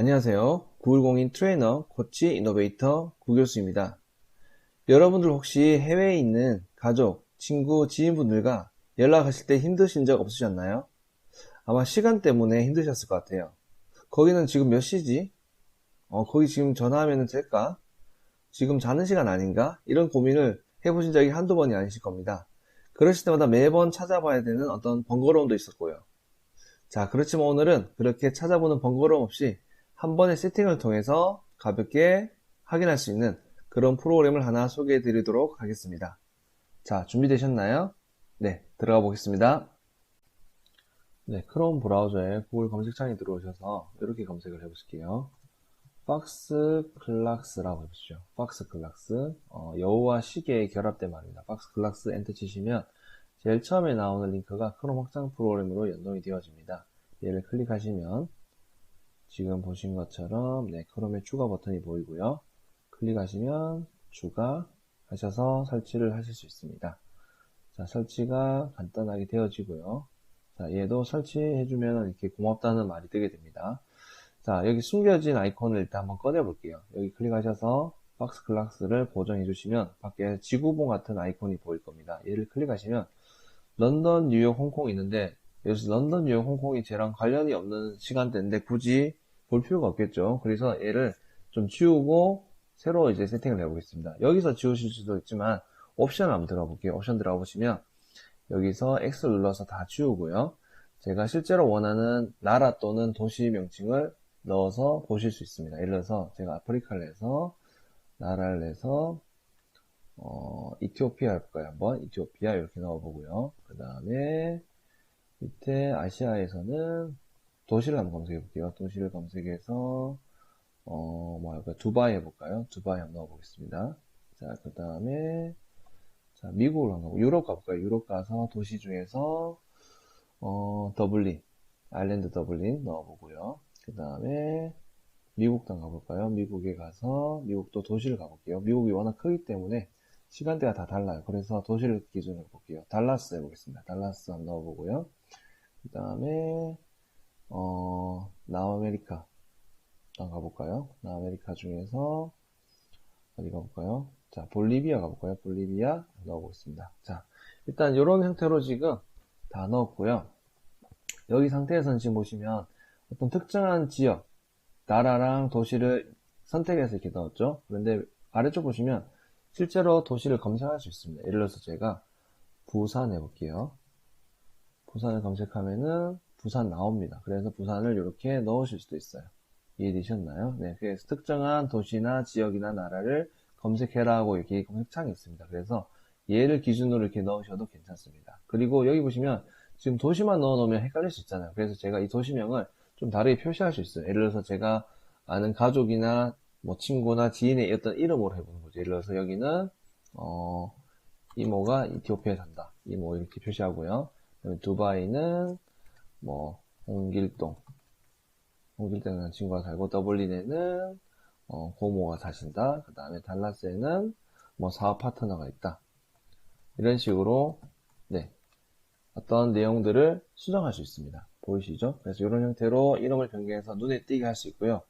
안녕하세요. 9102 트레이너, 코치, 이노베이터 구교수입니다. 여러분들 혹시 해외에 있는 가족, 친구, 지인분들과 연락하실 때 힘드신 적 없으셨나요? 아마 시간 때문에 힘드셨을 것 같아요. 거기는 지금 몇 시지? 어, 거기 지금 전화하면 될까? 지금 자는 시간 아닌가? 이런 고민을 해보신 적이 한두 번이 아니실 겁니다. 그러실 때마다 매번 찾아봐야 되는 어떤 번거로움도 있었고요. 자, 그렇지만 오늘은 그렇게 찾아보는 번거로움 없이 한 번의 세팅을 통해서 가볍게 확인할 수 있는 그런 프로그램을 하나 소개해 드리도록 하겠습니다. 자, 준비되셨나요? 네, 들어가 보겠습니다. 네, 크롬 브라우저에 구글 검색창에 들어오셔서 이렇게 검색을 해보실게요. 박스 클락스라고 해보시죠. 박스 클락스. 어, 여우와 시계의 결합된 말입니다. 박스 클락스 엔터 치시면 제일 처음에 나오는 링크가 크롬 확장 프로그램으로 연동이 되어집니다. 얘를 클릭하시면 지금 보신 것처럼 네, 크롬의 추가 버튼이 보이고요. 클릭하시면 추가 하셔서 설치를 하실 수 있습니다. 자, 설치가 간단하게 되어지고요. 자, 얘도 설치해주면 이렇게 고맙다는 말이 뜨게 됩니다. 자, 여기 숨겨진 아이콘을 일단 한번 꺼내 볼게요. 여기 클릭하셔서 박스 클락스를 보정해 주시면 밖에 지구본 같은 아이콘이 보일 겁니다. 얘를 클릭하시면 런던, 뉴욕, 홍콩 있는데 여기서 런던, 뉴욕, 홍콩이 쟤랑 관련이 없는 시간대인데 굳이 볼 필요가 없겠죠. 그래서 얘를 좀 지우고 새로 이제 세팅을 해보겠습니다. 여기서 지우실 수도 있지만 옵션 한번 들어가 볼게요. 옵션 들어가 보시면 여기서 X 눌러서 다 지우고요. 제가 실제로 원하는 나라 또는 도시 명칭을 넣어서 보실 수 있습니다. 예를 들어서 제가 아프리카를 내서 나라를 내서 어, 이티오피아 해볼까요? 한번 이티오피아 이렇게 넣어보고요. 그 다음에 밑에 아시아에서는 도시를 한번 검색해 볼게요. 도시를 검색해서 어, 뭐 할까요? 두바이 해볼까요? 두바이 한번 넣어보겠습니다. 자, 그 다음에 자, 미국으로 한번 가고 유럽 가볼까요? 유럽 가서 도시 중에서 어, 더블린, 아일랜드 더블린 넣어보고요. 그 다음에 미국도 가볼까요? 미국에 가서 미국도 도시를 가볼게요. 미국이 워낙 크기 때문에 시간대가 다 달라요. 그래서 도시를 기준으로 볼게요. 달라스 해보겠습니다. 달라스 한번 넣어보고요. 그 다음에 어, 남아메리카 한번 가볼까요? 남아메리카 중에서 어디 가볼까요? 자, 볼리비아 가볼까요? 볼리비아 넣어보겠습니다. 자, 일단 이런 형태로 지금 다 넣었고요. 여기 상태에서는 지금 보시면 어떤 특정한 지역, 나라랑 도시를 선택해서 이렇게 넣었죠. 그런데 아래쪽 보시면 실제로 도시를 검색할 수 있습니다. 예를 들어서 제가 부산 해볼게요. 부산을 검색하면은 부산 나옵니다. 그래서 부산을 이렇게 넣으실 수도 있어요. 이해되셨나요? 네, 그래서 특정한 도시나 지역이나 나라를 검색해라 하고 이렇게 검색창이 있습니다. 그래서 얘를 기준으로 이렇게 넣으셔도 괜찮습니다. 그리고 여기 보시면 지금 도시만 넣어 놓으면 헷갈릴 수 있잖아요. 그래서 제가 이 도시명을 좀 다르게 표시할 수 있어요. 예를 들어서 제가 아는 가족이나 뭐 친구나 지인의 어떤 이름으로 해보는 거죠. 예를 들어서 여기는 어, 이모가 이티오피아에 산다. 이모 이렇게 표시하고요. 두바이는 뭐 홍길동 홍길동이라는 친구가 살고 더블린에는 어, 고모가 사신다. 그 다음에 달라스에는 뭐 사업 파트너가 있다. 이런 식으로 네 어떤 내용들을 수정할 수 있습니다. 보이시죠? 그래서 이런 형태로 이름을 변경해서 눈에 띄게 할 수 있고요.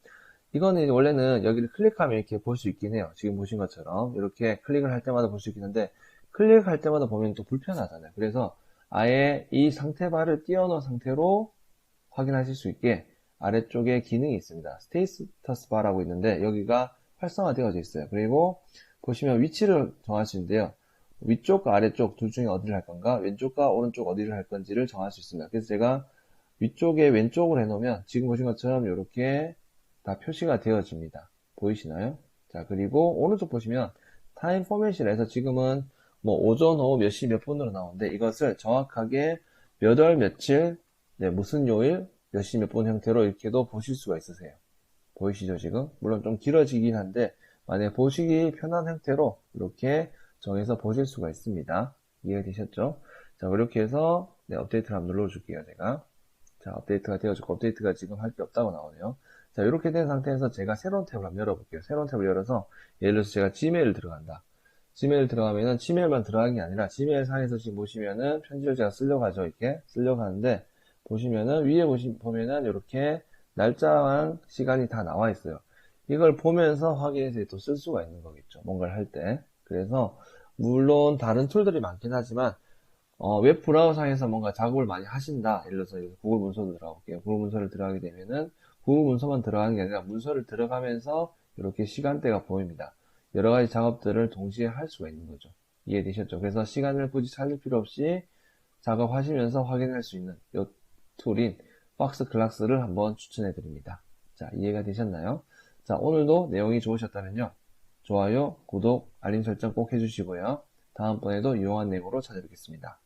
이거는 원래는 여기를 클릭하면 이렇게 볼 수 있긴 해요. 지금 보신 것처럼 이렇게 클릭을 할 때마다 볼 수 있긴 한데 클릭할 때마다 보면 또 불편하잖아요. 그래서 아예 이 상태 바를 띄워놓은 상태로 확인하실 수 있게 아래쪽에 기능이 있습니다. 스테이터스 바라고 있는데 여기가 활성화되어져 있어요. 그리고 보시면 위치를 있는데요. 위쪽과 아래쪽 둘 중에 어디를 할 건가, 왼쪽과 오른쪽 어디를 할 건지를 정할 수 있습니다. 그래서 제가 위쪽에 왼쪽을 해놓으면 지금 보신 것처럼 이렇게 다 표시가 되어집니다. 보이시나요? 자, 그리고 오른쪽 보시면 타임 포맷이라 해서 지금은 뭐 오전, 오후 몇 시 몇 분으로 나오는데 이것을 정확하게 몇 월 며칠, 네, 무슨 요일, 몇 시 몇 분 형태로 이렇게도 보실 수가 있으세요. 보이시죠, 지금? 물론 좀 길어지긴 한데, 만약에 보시기 편한 형태로 이렇게 정해서 보실 수가 있습니다. 이해되셨죠? 자, 그렇게 해서, 네, 업데이트를 한번 눌러줄게요, 제가. 자, 업데이트가 되어졌고, 업데이트가 지금 할 게 없다고 나오네요. 자, 이렇게 된 상태에서 제가 새로운 탭을 한번 열어볼게요. 새로운 탭을 열어서, 예를 들어서 제가 지메일 들어간다. 지메일 들어가면은 지메일만 들어가는 게 아니라 지메일 상에서 지금 보시면은 편지를 제가 쓰려고 하죠. 이렇게 쓰려고 하는데 보시면은 위에 보시, 보면은 이렇게 날짜랑 시간이 다 나와 있어요. 이걸 보면서 확인해서 또 쓸 수가 있는 거겠죠. 뭔가를 할 때. 그래서 물론 다른 툴들이 많긴 하지만 어, 웹 브라우저상에서 뭔가 작업을 많이 하신다. 예를 들어서 구글 문서로 들어가볼게요. 구글 문서를 들어가게 되면은 구글 문서만 들어가는 게 아니라 문서를 들어가면서 이렇게 시간대가 보입니다. 여러 가지 작업들을 동시에 할 수가 있는 거죠. 이해되셨죠? 그래서 시간을 굳이 살릴 필요 없이 작업하시면서 확인할 수 있는 이 툴인 박스 클락스를 한번 추천해 드립니다. 자, 이해가 되셨나요? 자, 오늘도 내용이 좋으셨다면요. 좋아요, 구독, 알림 설정 꼭 해주시고요. 다음번에도 유용한 내용으로 찾아뵙겠습니다.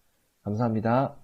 감사합니다.